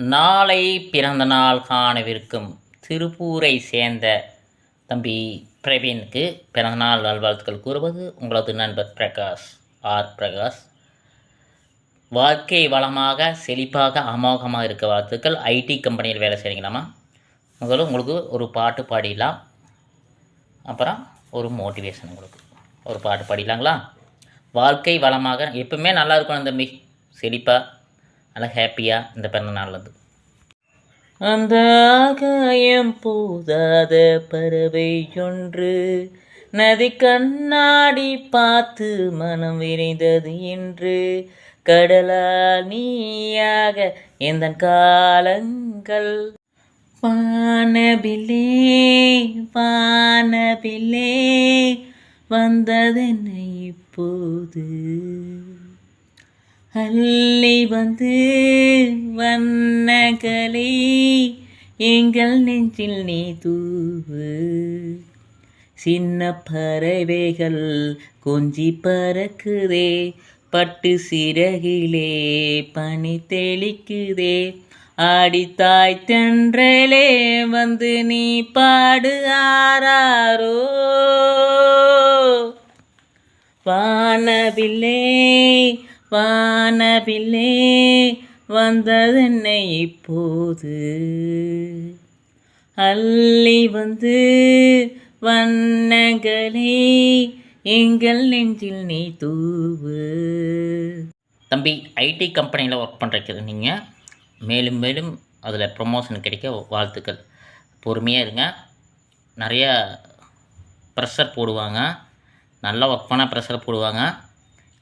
நாளை பிறந்த நாள் காணவிருக்கும் திருப்பூரை சேர்ந்த தம்பி பிரவீனுக்கு பிறந்தநாள் நல்வாழ்த்துக்கள் கூறுவது உங்களது நண்பர் பிரகாஷ் ஆர் பிரகாஷ். வாழ்க்கை வளமாக செழிப்பாக அமோகமாக இருக்க வாழ்த்துக்கள். ஐடி கம்பெனியில் வேலை செய்கிறீங்களாமா? முதல்ல உங்களுக்கு ஒரு பாட்டு பாடிடலாம். அப்புறம் ஒரு மோட்டிவேஷன் உங்களுக்கு. ஒரு பாட்டு பாடிடலாங்களா? வாழ்க்கை வளமாக எப்பவுமே நல்லா இருக்கணும் தம்பி. செழிப்பாக நல்லா ஹாப்பியாக இந்த பிறந்த நாள்லேருந்து அந்த ஆகாயம் போதாத பறவை ஒன்று நதி கண்ணாடி பார்த்து மனம் விரைந்தது என்று கடலால் நீயாக எந்த காலங்கள்? வானபிலே வானபிலே வந்ததென்ன இப்போது? அள்ளி வந்து வண்ணகளே எங்கள் நெஞ்சில் நீ தூவு. சின்ன பறவைகள் கொஞ்சி பறக்குதே பட்டு சிறகிலே பனி தெளிக்குதே. ஆடித்தாய் தென்றலே வந்து நீ பாடு ஆராரோ. வானவில்லே வானவில்லே வந்ததென்னை இப்போது. அள்ளி வந்து வண்ணங்களே எங்கள் நெஞ்சில் நீ தூவு. தம்பி ஐடி கம்பெனியில் ஒர்க் பண்ணுறக்கு நீங்கள் மேலும் மேலும் அதில் ப்ரொமோஷன் கிடைக்க வாழ்த்துக்கள். பொறுமையாக இருங்க. நிறையா ப்ரெஷர் போடுவாங்க. நல்லா ஒர்க் பண்ணால் ப்ரெஷர் போடுவாங்க.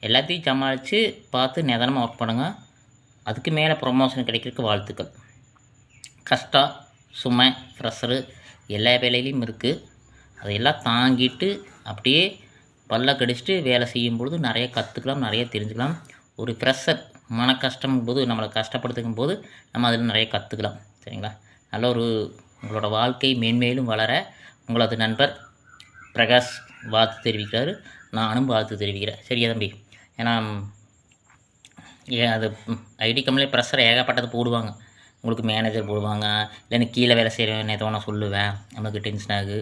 எல்லாத்தையும் சமாளித்து பார்த்து நிதானமாக ஒர்க் பண்ணுங்கள் அதுக்கு மேலே ப்ரொமோஷன் கிடைக்கிறதுக்கு வாழ்த்துக்கள். கஷ்டம் சுமை ப்ரெஷரு எல்லா வேலையிலையும் இருக்குது அதையெல்லாம் தாங்கிட்டு அப்படியே பல்ல கடிச்சிட்டு வேலை செய்யும் பொழுது நிறைய கற்றுக்கலாம் நிறைய தெரிஞ்சுக்கலாம். ஒரு ப்ரெஷர் மன கஷ்டம் போது நம்மளை கஷ்டப்படுத்துக்கும் போது நம்ம அதில் நிறைய கற்றுக்கலாம் சரிங்களா? நல்ல ஒரு உங்களோட வாழ்க்கை மேன்மேலும் வளர உங்களது நண்பர் பிரகாஷ் வாழ்த்து தெரிவிக்கிறார். நானும் வாழ்த்து தெரிவிக்கிறேன். சரியா தம்பி? ஏன்னா ஏ அது ஐடி கம்பெனியில் ப்ரெஷர் ஏகப்பட்டது போடுவாங்க. உங்களுக்கு மேனேஜர் போடுவாங்க. இல்லைன்னு கீழே வேலை செய்கிறேன் நேற்று நான் சொல்லுவேன். நமக்கு டென்ஷன் ஆகு.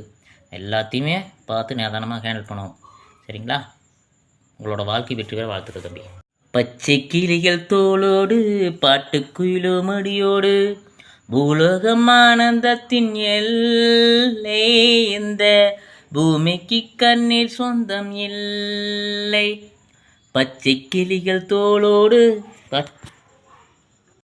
எல்லாத்தையுமே பார்த்து நிதானமாக ஹேண்டில் பண்ணுவோம் சரிங்களா? உங்களோட வாழ்க்கை வெற்றி பெற வாழ்த்துக்கள் தம்பி. பச்சை கிளிகள் தோளோடு பாட்டுக்குயிலோ மடியோடு பூலோகம் ஆனந்தத்தின் எல்லை இந்த பூமிக்கு கண்ணீர் சொந்தம் இல்லை. பச்சை கிளிகள் தோளோடு